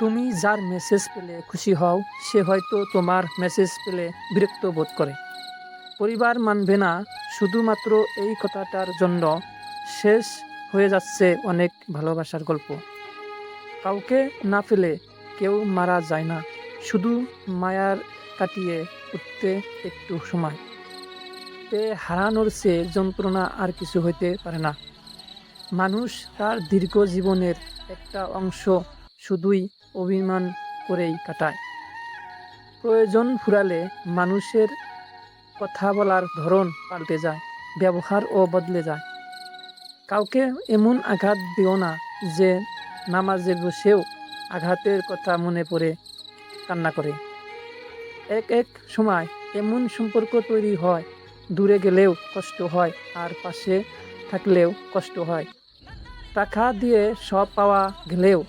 তুমি যার মেসেজ পেলে খুশি হও, সে হয়তো তোমার মেসেজ পেলে বিরক্ত বোধ করে। পরিবার মানবে না, শুধুমাত্র এই কথাটার জন্য শেষ হয়ে যাচ্ছে অনেক ভালোবাসার গল্প। কাউকে না পেলে কেউ মারা যায় না, শুধু মায়ার কাটিয়ে উঠতে একটু সময়। তে হারানোর চেয়ে যন্ত্রণা আর কিছু হইতে পারে না। মানুষ তার দীর্ঘ জীবনের একটা অংশ শুধুই অভিমান করেই কাটায়। প্রয়োজন ফুরালে মানুষের কথা বলার ধরন পাল্টে যায়, ব্যবহার ও বদলে যায়। কাউকে এমন আঘাত দিও না যে নামাজে বসেও আঘাতের কথা মনে পড়ে, কান্না করে। এক এক সময় এমন সম্পর্ক তৈরি হয়, দূরে গেলেও কষ্ট হয় আর পাশে থাকলেও কষ্ট হয়। টাকা দিয়ে সব পাওয়া গেলেও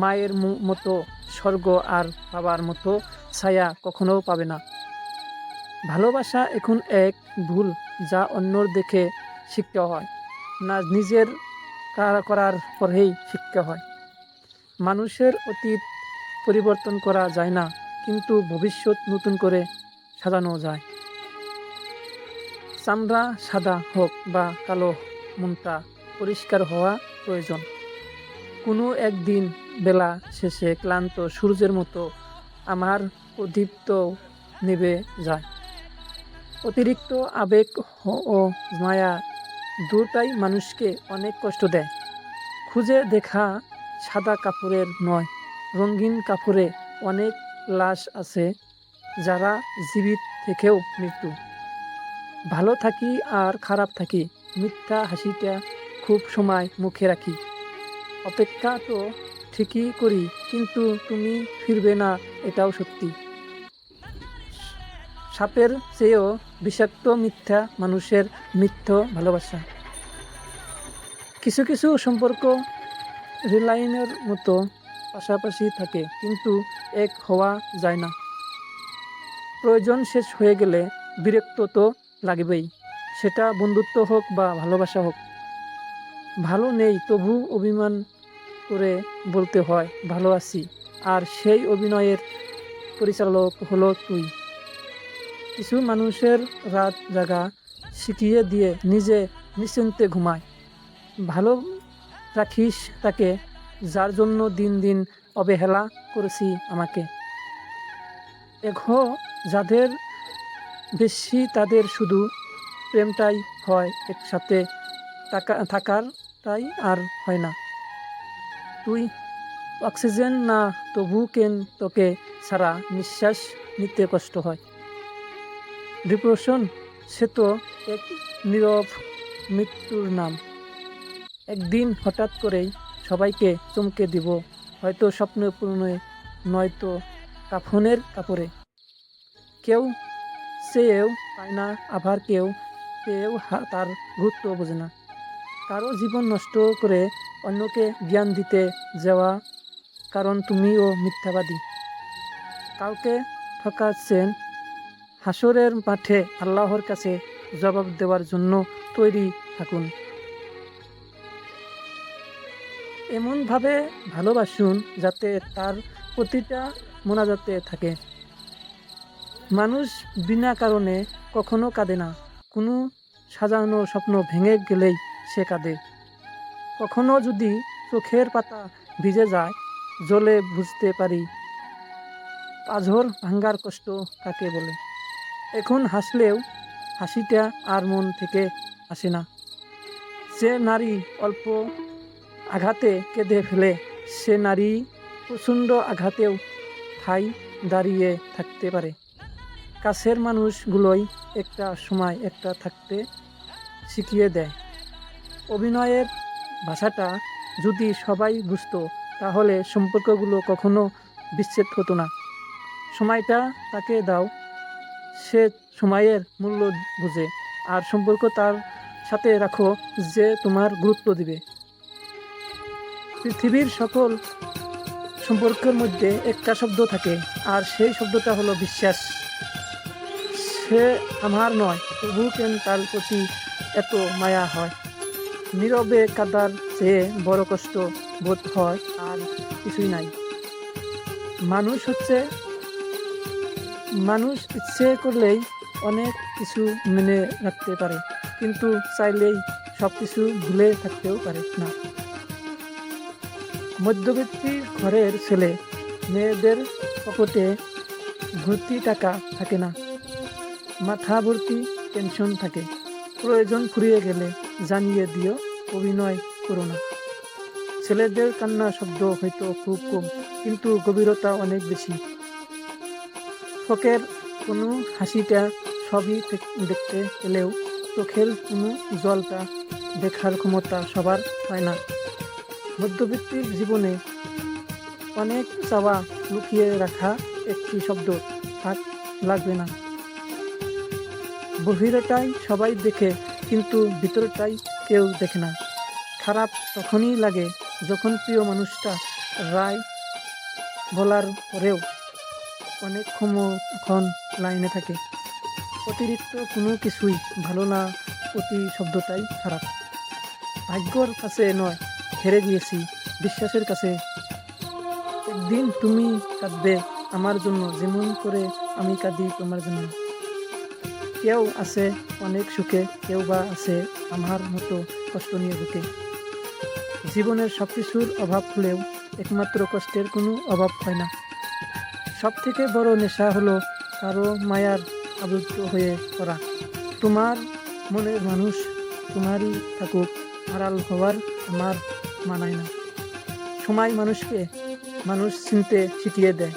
মায়ের মতো স্বর্গ আর বাবার মতো ছায়া কখনো পাবে না। ভালোবাসা এখন এক ভুল যা অন্যর দেখে শিখতে হয়, না নিজের করার পরেই শিখতে হয়। মানুষের অতীত পরিবর্তন করা যায় না, কিন্তু ভবিষ্যৎ নতুন করে সাজানো যায়। চামড়া সাদা হোক বা কালো মনটা পরিষ্কার হওয়া প্রয়োজন। কোনো একদিন বেলা শেষে ক্লান্ত সূর্যের মতো আমার প্রদীপ্ত নেবে যায়। অতিরিক্ত আবেগ ও মায়া দুটাই মানুষকে অনেক কষ্ট দেয়। খুঁজে দেখা সাদা কাপড়ের নয়, রঙিন কাপড়ে অনেক লাশ আছে যারা জীবিত থেকেও মৃত্যু। ভালো থাকি আর খারাপ থাকি, মিথ্যা হাসিটা খুব সময় মুখে রাখি। অপেক্ষা তো ঠিকই করি, কিন্তু তুমি ফিরবে না, এটাও সত্যি। সাপের চেয়েও বিষাক্ত মিথ্যা মানুষের মিথ্য ভালোবাসা। কিছু কিছু সম্পর্ক রেলাইনের মতো পাশাপাশি থাকে, কিন্তু এক হওয়া যায় না। প্রয়োজন শেষ হয়ে গেলে বিরক্ত তো লাগবেই, সেটা বন্ধুত্ব হোক বা ভালোবাসা হোক। ভালো নেই, তবু অভিমান করে বলতে হয় ভালো আছি আর সেই অভিনয়ের পরিচালক হলো তুই। কিছু মানুষের রাত জাগা শিখিয়ে দিয়ে নিজে নিশ্চিন্তে ঘুমায়। ভালো রাখিস তাকে, যার জন্য দিন দিন অবহেলা করেছি আমাকে। এখো যাদের বেশি তাদের শুধু প্রেমটাই হয় একসাথে টাকা থাকার তাই আর হয় না। তুই অক্সিজেন না তবু কেন তোকে ছাড়া নিঃশ্বাস নিতে কষ্ট হয়? ডিপ্রেশন, সে তো এক নীরব মৃত্যুর নাম। একদিন হঠাৎ করেই সবাইকে চমকে দিব, হয়তো স্বপ্ন পূর্ণে, নয়তো কাফনের কাপড়ে। কেউ চেয়েও পায় না, আবার কেউ পেয়েও তার গুরুত্ব বোঝে না। কারও জীবন নষ্ট করে অন্যকে জ্ঞান দিতে যাওয়া, কারণ তুমিও মিথ্যাবাদী। কাউকে ঠকাচ্ছেন হাসরের মাঠে আল্লাহর কাছে জবাব দেওয়ার জন্য তৈরি থাকুন। এমনভাবে ভালোবাসুন যাতে তার প্রতিটা মোনাজাতে থাকে। মানুষ বিনা কারণে কখনো কাঁদে না। কোনো সাজানো স্বপ্ন ভেঙে গেলেই সে কাঁদে। কখনো যদি চোখের পাতা ভিজে যায় জলে বুঝতে পারি। পাঝর ভাঙ্গার কষ্ট কাকে বলে? এখন হাসলেও হাসিটা আর মন থেকে আসে না। যে নারী অল্প আঘাতে কেঁদে ফেলে, সে নারী প্রচণ্ড আঘাতেও ঠাই দাঁড়িয়ে থাকতে পারে। কাছের মানুষগুলোই একটা সময় একটা থাকতে শিখিয়ে দেয়। অভিনয়ের ভাষাটা যদি সবাই বুঝতো, তাহলে সম্পর্কগুলো কখনো বিচ্ছেদ হতো না। সময়টা তাকে দাও। সে সময়ের মূল্য বুঝে, আর সম্পর্ক তার সাথে রাখো যে তোমার গুরুত্ব দিবে। পৃথিবীর সকল সম্পর্কের মধ্যে একটা শব্দ থাকে, আর সেই শব্দটা হলো বিশ্বাস। সে আমার নয় তবু কেন তার প্রতি এত মায়া হয়? নীরবে কাদার চেয়ে বড় কষ্ট বোধ হয় আর কিছুই নাই। মানুষ হচ্ছে, মানুষ ইচ্ছে করলেই অনেক কিছু মেনে রাখতে পারে, কিন্তু চাইলেই সব কিছু ভুলে থাকতেও পারে না। মধ্যবিত্তি ঘরের ছেলে, মেয়েদের পকেটে ভর্তি টাকা থাকে না। মাথা ভর্তি টেনশন থাকে। প্রয়োজন ফুরিয়ে গেলে জানিয়ে দিও অভিনয় করো না। ছেলেদের কান্না শব্দ হয়তো খুব কম, কিন্তু গভীরতা অনেক বেশি। চোখের কোনো হাসিটা সবই দেখতে এলেও চোখের কোনো জলটা দেখার ক্ষমতা সবার হয় না। মধ্যবিত্তির জীবনে অনেক চাওয়া লুকিয়ে রাখা একটি শব্দ হাত লাগবে না। বহিরটাই সবাই দেখে, কিন্তু ভিতরটাই কেউ দেখে না। খারাপ তখনই লাগে যখন প্রিয় মানুষটা রায় বলার পরেও অনেক ক্ষণ লাইনে থাকে। অতিরিক্ত কোনো কিছুই ভালো না প্রতি শব্দটাই খারাপ। ভাগ্যর কাছে নয়, হেরে গিয়েছি বিশ্বাসের কাছে। একদিন তুমি কাঁদবে আমার জন্য, যেমন করে আমি কাঁদি তোমার জন্য। কেউ আছে অনেক সুখে, কেউ বা আছে আমার মতো কষ্ট নিয়ে বুকে জীবনের সব কিছুর অভাব হলেও একমাত্র কষ্টের কোনো অভাব হয় না। সব থেকে বড় নেশা হলো কারও মায়ার আবদ্ধ হয়ে পড়া। তোমার মনের মানুষ তোমারই থাকুক, আড়াল হওয়ার আমার মানায় না। সময় মানুষকে, মানুষ চিনতে শিখিয়ে দেয়।